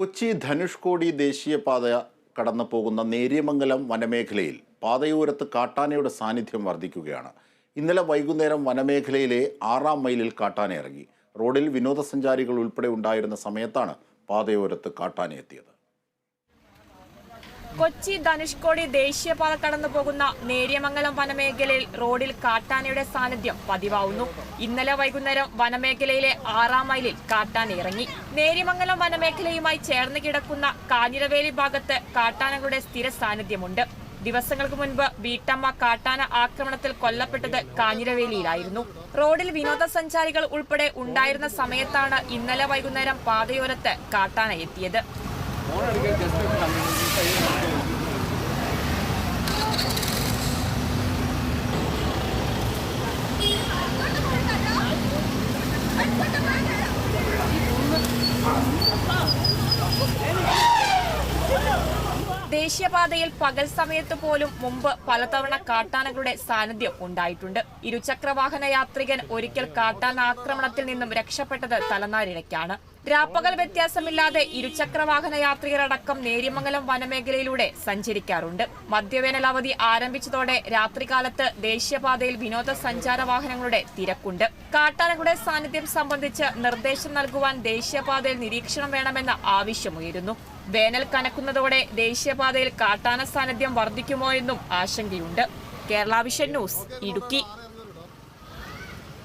കൊച്ചി ധനുഷ്കോടി ദേശീയപാത കടന്നു പോകുന്ന നേര്യമംഗലം വനമേഖലയിൽ പാതയോരത്ത് കാട്ടാനയുടെ സാന്നിധ്യം വർദ്ധിക്കുകയാണ്. ഇന്നലെ വൈകുന്നേരം വനമേഖലയിലെ ആറാം മൈലിൽ കാട്ടാന ഇറങ്ങി റോഡിൽ വിനോദസഞ്ചാരികൾ ഉൾപ്പെടെ ഉണ്ടായിരുന്ന സമയത്താണ് പാതയോരത്ത് കാട്ടാന എത്തിയത് കൊച്ചി ധനുഷ്കോടി ദേശീയപാത കടന്നു പോകുന്ന നേര്യമംഗലം വനമേഖലയിൽ റോഡിൽ കാട്ടാനയുടെ സാന്നിധ്യം പതിവാവുന്നു. ഇന്നലെ വൈകുന്നേരം വനമേഖലയിലെ ആറാം മൈലിൽ കാട്ടാന ഇറങ്ങി. നേര്യമംഗലം വനമേഖലയുമായി ചേർന്ന് കിടക്കുന്ന കാഞ്ഞിരവേലി ഭാഗത്ത് കാട്ടാനകളുടെ സ്ഥിര സാന്നിധ്യമുണ്ട്. ദിവസങ്ങൾക്ക് മുൻപ് വീട്ടമ്മ കാട്ടാന ആക്രമണത്തിൽ കൊല്ലപ്പെട്ടത് കാഞ്ഞിരവേലിയിലായിരുന്നു. റോഡിൽ വിനോദസഞ്ചാരികൾ ഉൾപ്പെടെ ഉണ്ടായിരുന്ന സമയത്താണ് ഇന്നലെ വൈകുന്നേരം പാതയോരത്ത് കാട്ടാന എത്തിയത്. ദേശീയപാതയിൽ പകൽ സമയത്ത് പോലും മുമ്പ് പലതവണ കാട്ടാനകളുടെ സാന്നിധ്യം ഉണ്ടായിട്ടുണ്ട്. ഇരുചക്രവാഹന യാത്രികൻ ഒരിക്കൽ കാട്ടാന ആക്രമണത്തിൽ നിന്നും രക്ഷപ്പെട്ടത് തലനാരിഴയ്ക്കാണ്. രാപ്പകൽ വ്യത്യാസമില്ലാതെ ഇരുചക്രവാഹന യാത്രികരടക്കം നേര്യമംഗലം വനമേഖലയിലൂടെ സഞ്ചരിക്കാറുണ്ട്. മദ്യവേനൽ അവധി ആരംഭിച്ചതോടെ രാത്രികാലത്ത് ദേശീയപാതയിൽ വിനോദസഞ്ചാര വാഹനങ്ങളുടെ തിരക്കുണ്ട്. കാട്ടാനകളുടെ സാന്നിധ്യം സംബന്ധിച്ച് നിർദ്ദേശം നൽകുവാൻ ദേശീയപാതയിൽ നിരീക്ഷണം വേണമെന്ന ആവശ്യമുയരുന്നു. വേനൽ കനക്കുന്നതോടെ ദേശീയപാതയിൽ കാട്ടാന സാന്നിധ്യം വർദ്ധിക്കുമോ എന്നും ആശങ്കയുണ്ട്. Kerala vision news Idukki.